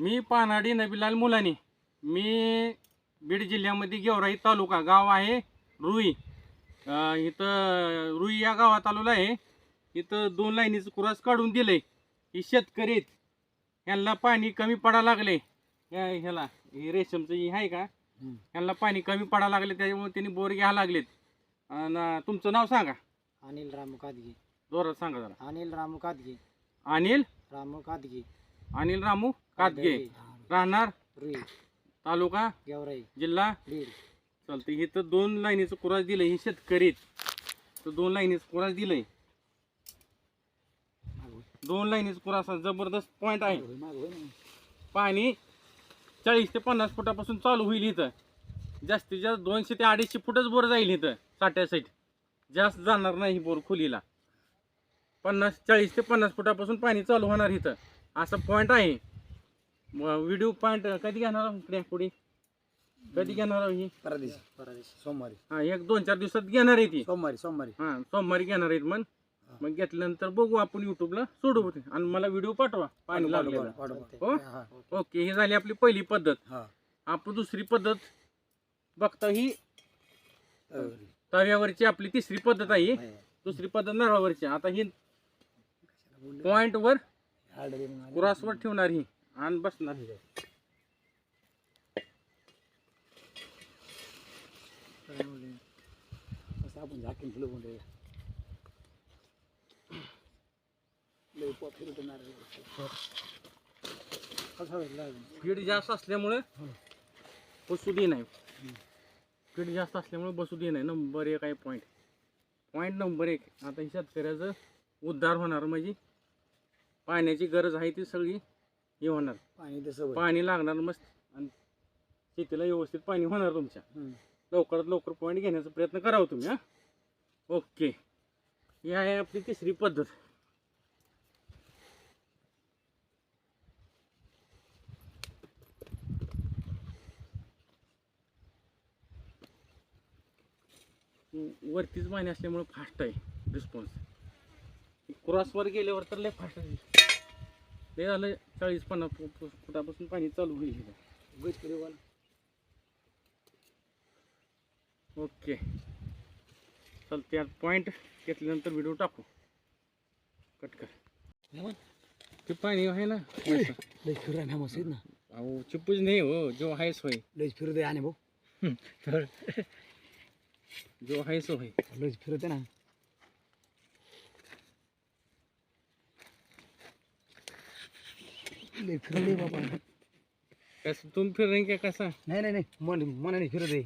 मी पानाडी नबीलाल मुलानी. मी बीड जिल्ह्यामध्ये गेवराई तालुका गाव आहे रुई. अं, इथं रुई या गावात आलेलो आहे. इथं दोन लाईनीचं कुरास काढून दिलंय. ही शेतकरी आहेत. यांना पाणी कमी पडा लागले. ह्याला हे रेशमचं हे आहे का? हम्म. यांना पाणी कमी पडा लागले त्याच्यामुळे त्यांनी बोर घ्यायला लागलेत. आणि तुमचं नाव सांगा. अनिल रामू कादगे. जोरात सांगा जरा. अनिल रामू कादगे. अनिल? रामू कादगे. अनिल रामू कातगे. राहणार तालुका गेवराई. जिल्हा चालतं इथं दोन लाईनीचं कुरास दिलंय हे शेतकरी आहेत. तर दोन लाईनीचं कुरास दिलंय. दोन लाईनीचं कुरास हा जबरदस्त पॉईंट आहे. पाणी चाळीस ते पन्नास फुटापासून चालू होईल इथं. जास्तीत जास्त दोनशे ते अडीचशे फुटच बोर जाईल इथं साठ्यासाठी जास्त जाणार नाही ही बोर खोलीला. पन्नास चाळीस ते पन्नास फुटापासून पाणी चालू होणार इथं. असं पॉईंट आहे. व्हिडिओ पॉईंट कधी घेणार आहोत इकडे पुढे? कधी घेणार आहोत ही? परदेश परदेश. सोमवारी. हा एक दोन चार दिवसात घेणार आहे ती. सोमवारी सोमवारी. हा सोमवारी घेणार आहेत मग मग घेतल्यानंतर बघू आपण युट्यूबला सोडू आणि मला व्हिडिओ पाठवा. पाणी लागलेला. हो? ओके ही झाली आपली पहिली पद्धत. हा. आपण दुसरी पद्धत बघता ही तव्यावरची. आपली तिसरी पद्धत आहे. दुसरी पद्धत नारळावरची आता ही पॉइंट वर कुरासवर ठेवणार ही. आणि बसणार ही. आपण झाकून होईल लागून? फीड जास्त असल्यामुळे बसू दे नाही. फीड जास्त असल्यामुळे बसू दे नाही. नंबर एक आहे पॉईंट पॉईंट नंबर एक. आता शेतकऱ्याचं उद्धार होणार. म्हणजे पाण्याची गरज आहे ती सगळी हे होणार. पाणी तसं पाणी लागणार मस्त. आणि शेतीला व्यवस्थित पाणी होणार तुमच्या. लवकरात लवकर पॉईंट घेण्याचा प्रयत्न करावा तुम्ही हा. ओके ही आहे आपली तिसरी पद्धत. वरतीच पाणी असल्यामुळे फास्ट आहे. रिस्पॉन्स क्रॉसवर गेल्यावर तर लय फास्ट आहे ते झालं चाळीस पन्नास फु- फुटापासून पाणी चालू होईल ओके. चल त्या पॉईंट घेतल्यानंतर व्हिडिओ टाकू. कट कर. ते पाणी आहे ना. लय फिरा ना मस्त ना. अहो चिपूच नाही हो जो आहेस होय. लयच फिरत आहे आणि भाऊ. जो आहेस होय. लयच फिरत आहे ना. लय फिरत आहे बाबा. कसं तुम्ही फिरेन का कसा? नाही नाही नाही. मन मनाने फिरत आहे.